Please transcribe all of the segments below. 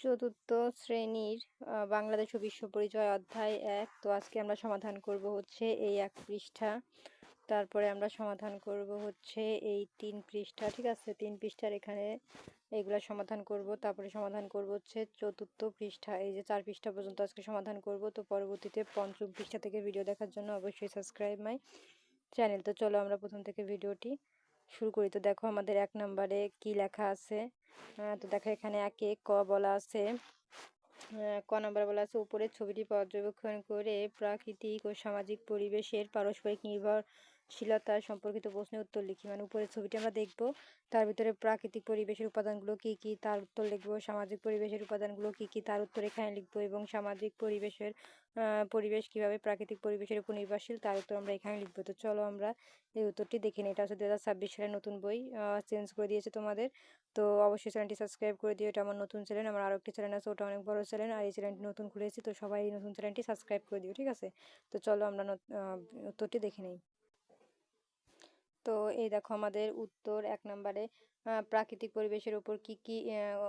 চতুর্থ শ্রেণির বাংলাদেশ ও বিশ্ব পরিচয় অধ্যায় এক। তো আজকে আমরা সমাধান করব হচ্ছে এই এক পৃষ্ঠা। তারপরে আমরা সমাধান করব হচ্ছে এই তিন পৃষ্ঠা, ঠিক আছে? তিন পৃষ্ঠার এখানে এগুলো সমাধান করব। তারপরে সমাধান করব হচ্ছে চতুর্থ পৃষ্ঠা। এই যে চার পৃষ্ঠা পর্যন্ত আজকে সমাধান করব। তো পরবর্তীতে পঞ্চম পৃষ্ঠা থেকে ভিডিও দেখার জন্য অবশ্যই সাবস্ক্রাইব মাই চ্যানেল। তো চলো আমরা প্রথম থেকে ভিডিওটি শুরু করি। তো দেখো আমাদের এক নম্বরে কি লেখা আছে? তো দেখো এখানে একে ক বলা আছে। ক নম্বর বলা আছে, উপরের ছবিটি পর্যবেক্ষণ করে প্রাকৃতিক ও সামাজিক পরিবেশের পারস্পরিক নির্ভরশীলতা সম্পর্কিত প্রশ্নের উত্তর লিখি। মানে উপরের ছবিটি আমরা দেখব, তার ভিতরে প্রাকৃতিক পরিবেশের উপাদানগুলো কি কি, তার উত্তর লিখব, সামাজিক পরিবেশের উপাদানগুলো কি কি, তার উত্তর এখানে লিখব এবং সামাজিক পরিবেশের পরিবেশ কীভাবে প্রাকৃতিক পরিবেশের উপর নির্ভরশীল, তার উত্তর আমরা এখানে লিখব। তো চলো আমরা এই উত্তরটি দেখে নিই। এটা হচ্ছে দু হাজার ছাব্বিশ সালের নতুন বই চেঞ্জ করে দিয়েছে তোমাদের। তো অবশ্যই চ্যানেলটি সাবস্ক্রাইব করে দিও। এটা আমার নতুন চ্যানেল, আমার আরও একটি চ্যানেল আছে, ওটা অনেক বড় চ্যানেল, আর এই চ্যানেলটি নতুন খুলেছি, তো সবাই এই নতুন চ্যানেলটি সাবস্ক্রাইব করে দিও, ঠিক আছে? তো চলো আমরা উত্তরটি দেখে নিই। তো এই দেখো আমাদের উত্তর এক নম্বরে প্রাকৃতিক পরিবেশের উপর কি কি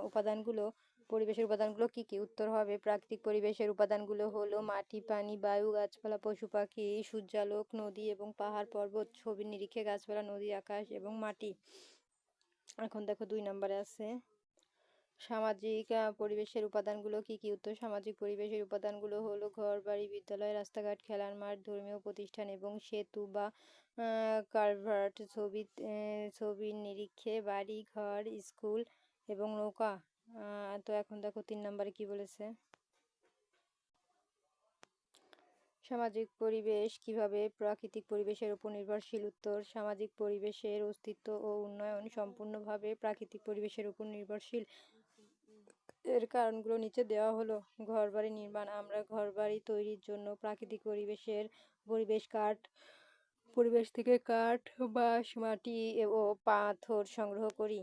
উপাদানগুলো, পরিবেশের উপাদানগুলো কি কি? উত্তর হবে প্রাকৃতিক পরিবেশের উপাদানগুলো হলো মাটি, পানি, বায়ু, গাছপালা, পশু পাখি, সূর্যালোক, নদী এবং পাহাড় পর্বত, ছবি নিরিখে গাছপালা, নদী, আকাশ এবং মাটি। এখন দেখো দুই নম্বরে আছে। সামাজিক পরিবেশের উপাদানগুলো কি কি? উত্তর, সামাজিক পরিবেশের উপাদানগুলো হলো ঘর বাড়ি বিদ্যালয়, রাস্তাঘাট, খেলার মাঠ, ধর্মীয় প্রতিষ্ঠান এবং সেতু বা কালভার্ট ছবি ছবির নিরিখে বাড়ি, ঘর, স্কুল এবং নৌকা। তো এখন দেখো তিন নম্বরে কি বলেছে? সামাজিক পরিবেশ কীভাবে প্রাকৃতিক পরিবেশের উপর নির্ভরশীল? উত্তর, সামাজিক পরিবেশের অস্তিত্ব ও উন্নয়ন সম্পূর্ণভাবে প্রাকৃতিক পরিবেশের উপর নির্ভরশীল। এর কারণগুলো নিচে দেওয়া হলো। ঘরবাড়ি নির্মাণ, আমরা ঘরবাড়ি তৈরির জন্য প্রাকৃতিক পরিবেশের পরিবেশ কাঠ, পরিবেশ থেকে কাঠ, বাঁশ, মাটি ও পাথর সংগ্রহ করি।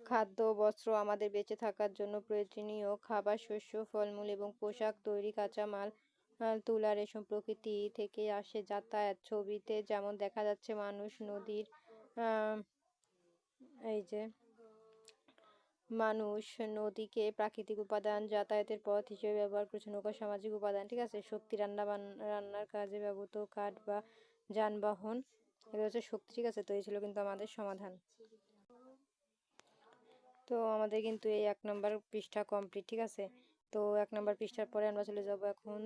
খাদ্য, বস্ত্র আমাদের বেঁচে থাকার জন্য প্রয়োজনীয় খাবার, শস্য, ফলমূল এবং পোশাক তৈরি, কাঁচামাল তুলা, রেশম প্রকৃতি থেকে আসে যাতায়াত ছবিতে। যেমন দেখা যাচ্ছে, মানুষ নদীর এই যে মানুষ নদীকে প্রাকৃতিক উপাদান যাতায়াতের পথ হিসেবে ব্যবহার করছে, নৌকা সামাজিক উপাদান, ঠিক আছে? শক্তি রান্না রান্নার কাজে ব্যবহৃত কাঠ বা যানবাহন, এগুলো হচ্ছে শক্তি, ঠিক আছে? তো এই ছিল কিন্তু আমাদের সমাধান। তো আমাদের কিন্তু এই এক নম্বর পৃষ্ঠা কমপ্লিট ঠিক আছে? তো এক নম্বর পৃষ্ঠার পরে আমরা চলে যাব এখন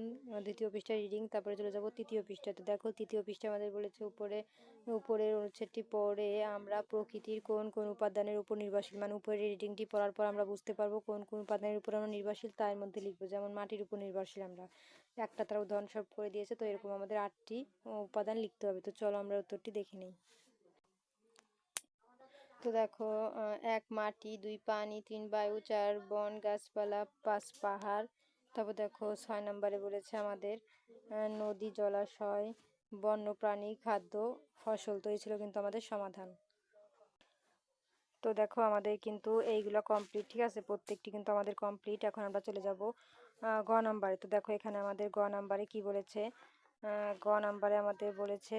দ্বিতীয় পৃষ্ঠা রিডিং তারপরে চলে যাব তৃতীয় পৃষ্ঠাতে দেখো, তৃতীয় পৃষ্ঠা আমাদের বলেছে উপরে, উপরের অনুচ্ছেদটি পড়ে আমরা প্রকৃতির কোন কোন উপাদানের উপর নির্ভরশীল মানে উপরের রিডিংটি পড়ার পর আমরা বুঝতে পারব কোন কোন উপাদানের উপর আমরা নির্ভরশীল, তার মধ্যে লিখব। যেমন মাটির উপর নির্ভরশীল আমরা। একটা তারা উদাহরণস্বরূপ করে দিয়েছে, তো এরকম আমাদের আটটি উপাদান লিখতে হবে। তো চলো আমরা উত্তরটি দেখে নিই। তো দেখো এক মাটি, দুই পানি, তিন বায়ু, চার বন, গাছপালা, পাঁচ পাহাড়। তারপর দেখো, ছয় নম্বরে বলেছে আমাদের নদী, জলাশয়, বন্যপ্রাণী, খাদ্য, ফসল। তো এই ছিল কিন্তু আমাদের সমাধান। তো দেখো, আমাদের কিন্তু এইগুলো কমপ্লিট ঠিক আছে? প্রত্যেকটি কিন্তু আমাদের কমপ্লিট এখন আমরা চলে যাব গ নাম্বারে। তো দেখো, এখানে আমাদের গ নাম্বারে কি বলেছে? গ নাম্বারে আমাদের বলেছে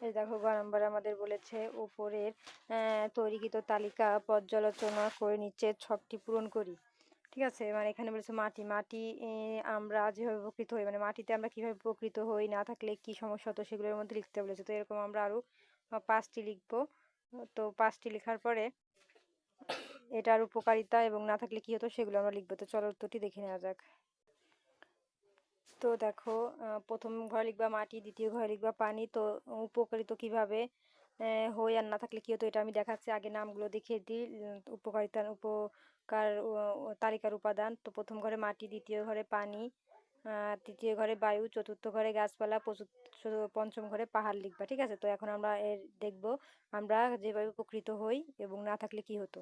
এই দেখো গ নম্বরে আমাদের বলেছে, উপরের তৈরিকৃত তালিকা পর্যালোচনা করে নিচে ছকটি পূরণ করি। ঠিক আছে? মানে এখানে বলেছে মাটি মাটি আমরা যেভাবে উপকৃত হই মানে মাটিতে আমরা কীভাবে উপকৃত হই, না থাকলে কি সমস্যা হতো, সেগুলোর মধ্যে লিখতে বলেছে। তো এরকম আমরা আরও পাঁচটি লিখব। তো পাঁচটি লেখার পরে এটার উপকারিতা এবং না থাকলে কি হতো, সেগুলো আমরা লিখব। তো চলো উত্তরটি দেখে নেওয়া যাক। তো দেখো প্রথম ঘরে লিখবা মাটি, দ্বিতীয় ঘরে লিখবা পানি, তো উপকারিত কীভাবে? হই আর না থাকলে কি হতো এটা আমি দেখাচ্ছি। আগে নামগুলো দেখিয়ে দিই। উপকারিতা, উপকার তালিকার উপাদান। তো প্রথম ঘরে মাটি, দ্বিতীয় ঘরে পানি তৃতীয় ঘরে বায়ু, চতুর্থ ঘরে গাছপালা পঞ্চম ঘরে পাহাড় লিখবা, ঠিক আছে? তো এখন আমরা এর দেখব, আমরা যেভাবে উপকৃত হই এবং না থাকলে কি হতো।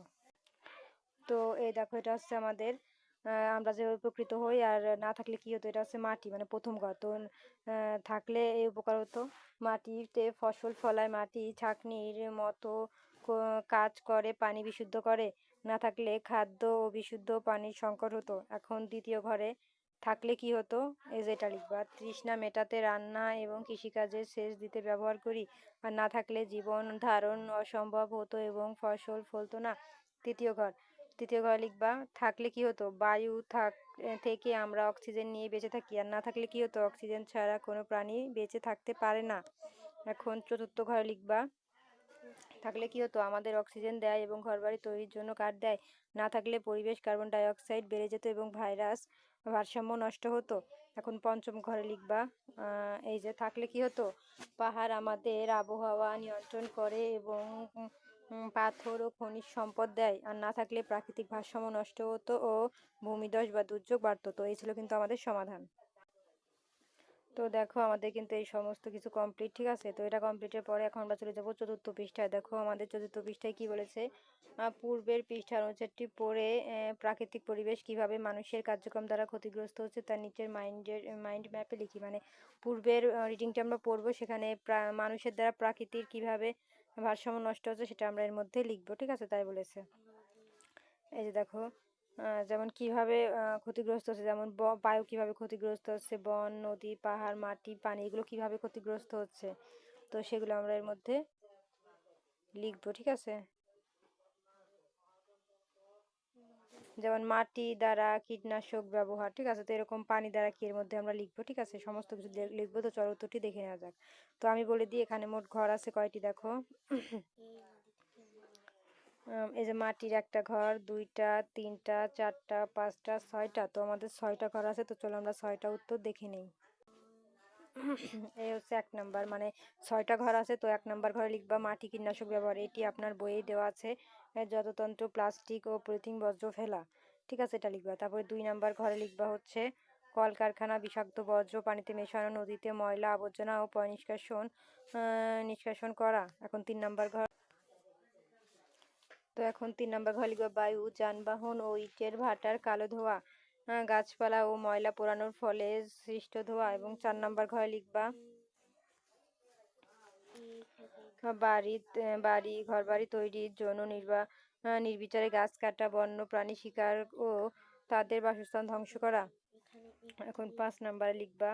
তো এই দেখো, এটা হচ্ছে আমাদের আমরা যেভাবে উপকৃত হই আর না থাকলে কি হতো? এটা হচ্ছে মাটি মানে প্রথম ঘর তো থাকলে এই উপকার হতো। মাটিতে ফসল ফলায়, মাটি ছাঁকনির মতো কাজ করে, পানি বিশুদ্ধ করে। না থাকলে খাদ্য ও বিশুদ্ধ পানির সংকট হতো। এখন দ্বিতীয় ঘরে থাকলে কি হতো? এই যে এটা লিখবা, তৃষ্ণা মেটাতে রান্না এবং কৃষিকাজের সেচ দিতে ব্যবহার করি। আর না থাকলে জীবন ধারণ অসম্ভব হতো এবং ফসল ফলতো না। তৃতীয় ঘর তৃতীয় ঘরে লিখবা, থাকলে কি হতো? বায়ু থাক থেকে আমরা অক্সিজেন নিয়ে বেঁচে থাকি। আর না থাকলে কি হতো? অক্সিজেন ছাড়া কোনো প্রাণী বেঁচে থাকতে পারে না। এখন চতুর্থ ঘরে লিখবা, থাকলে কি হতো? আমাদের অক্সিজেন দেয় এবং ঘরবাড়ি তৈরির জন্য কাঠ দেয়। না থাকলে পরিবেশ কার্বন ডাই অক্সাইড বেড়ে যেত এবং ভাইরাস ভারসাম্য নষ্ট হতো। এখন পঞ্চম ঘরে লিখবা এই যে থাকলে কি হতো? পাহাড় আমাদের আবহাওয়া নিয়ন্ত্রণ করে এবং পাথর ও খনিজ সম্পদ দেয়। আর না থাকলে প্রাকৃতিক ভারসাম্য নষ্ট হতো ও ভূমিধস বা দুর্যোগ বাড়তো তো, এই ছিল কিন্তু আমাদের সমাধান। তো দেখো, আমাদের কিন্তু এই সমস্ত কিছু কমপ্লিট ঠিক আছে? তো এটা কমপ্লিটের পরে এখন আমরা চলে যাব চতুর্থ পৃষ্ঠায়। দেখো, আমাদের চতুর্থ পৃষ্ঠায় কি বলেছে? পূর্বের পৃষ্ঠার অনুচ্ছেদটি পড়ে প্রাকৃতিক পরিবেশ কীভাবে মানুষের কার্যক্রম দ্বারা ক্ষতিগ্রস্ত হচ্ছে তার নিচের মাইন্ডের মাইন্ড ম্যাপে লিখি। মানে পূর্বের রিডিংটা আমরা পড়ব, সেখানে মানুষের দ্বারা প্রাকৃতির কীভাবে ভারসাম্য নষ্ট হচ্ছে সেটা আমরা এর মধ্যে লিখব, ঠিক আছে? তাই বলেছে। এই যে দেখো যেমন কীভাবে ক্ষতিগ্রস্ত হচ্ছে, যেমন বায়ু কীভাবে ক্ষতিগ্রস্ত হচ্ছে, বন, নদী, পাহাড়, মাটি, পানি, এগুলো কীভাবে ক্ষতিগ্রস্ত হচ্ছে, তো সেগুলো আমরা এর মধ্যে লিখব, ঠিক আছে? যেমন মাটি দ্বারা কীটনাশক ব্যবহার, ঠিক আছে? তো এরকম পানি দ্বারা কি এর মধ্যে আমরা লিখব, ঠিক আছে? সমস্ত কিছু লিখব তো চলো উত্তরটি দেখে নেওয়া যাক। তো আমি বলে দিই এখানে মোট ঘর আছে কয়টি দেখো? এই যে মাটির একটা ঘর, দুইটা, তিনটা, চারটা, পাঁচটা, ছয়টা, তো আমাদের ছয়টা ঘর আছে, তো চলো আমরা ছয়টা উত্তর দেখে নিই। এই হচ্ছে এক নাম্বার মানে ছয়টা ঘর আছে তো এক নাম্বার ঘরে লিখবা মাটি কীটনাশক ব্যবহার এটি আপনার বইয়ে দেওয়া আছে। এ, যততন্ত্র প্লাস্টিক ও পলিথিন বর্জ্য ফেলা ঠিক আছে এটা লিখবা। তারপরে দুই নাম্বার ঘরে লিখবা হচ্ছে কলকারখানা বিষাক্ত বর্জ্য পানিতে মেশানো নদীতে ময়লা আবর্জনা ও পয় নিষ্কাশন নিষ্কাশন করা এখন তিন নাম্বার ঘর। তো এখন তিন নম্বর ঘর লিখবা বায়ু যানবাহন ও ইটের ভাটার কালো ধোঁয়া গাছপালা ও ময়লা পোড়ানোর ফলে সৃষ্ট ধোঁয়া এবং চার নম্বর ঘরে লিখবা। বাড়ি বাড়ি ঘর বাড়ি তৈরির জন্য নির্বা নির্বিচারে গাছ কাটা, বন্য প্রাণী শিকার ও তাদের বাসস্থান ধ্বংস করা। এখন পাঁচ নম্বরে লিখবা।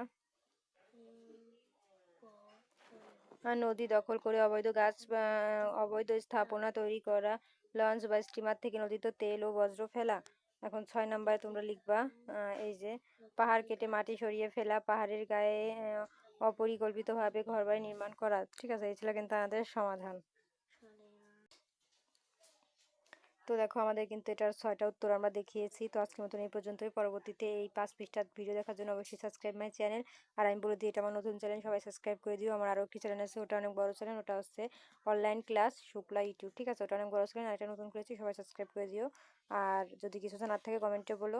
নদী দখল করে অবৈধ গাছ অবৈধ স্থাপনা তৈরি করা, লঞ্চ বা স্টিমার থেকে নদীতে তেল ও বজ্র ফেলা। এখন ছয় নম্বরে তোমরা লিখবা এই যে, পাহাড় কেটে মাটি সরিয়ে ফেলা, পাহাড়ের গায়ে অপরিকল্পিতভাবে ঘরবাড়ি নির্মাণ করা, ঠিক আছে? এই ছিল কিন্তু আমাদের সমাধান। তো দেখো আমাদের কিন্তু এটার ছয়টা উত্তর আমরা দেখিয়েছি। তো আজকের মতন এই পর্যন্তই। পরবর্তীতে এই পাঁচ পৃষ্ঠার ভিডিও দেখার জন্য অবশ্যই সাবস্ক্রাইব মাই চ্যানেল আর আমি বলে দিই, এটা আমার নতুন চ্যানেল সবাই সাবস্ক্রাইব করে দিও। আমার আরও একটি চ্যানেল আছে, ওটা অনেক বড় চ্যানেল ওটা হচ্ছে অনলাইন ক্লাস শুক্লা ইউটিউব ঠিক আছে? ওটা অনেক বড় চ্যানেল আর এটা নতুন করেছি, সবাই সাবস্ক্রাইব করে দিও। আর যদি কিছু জানার থাকে কমেন্টে বলো।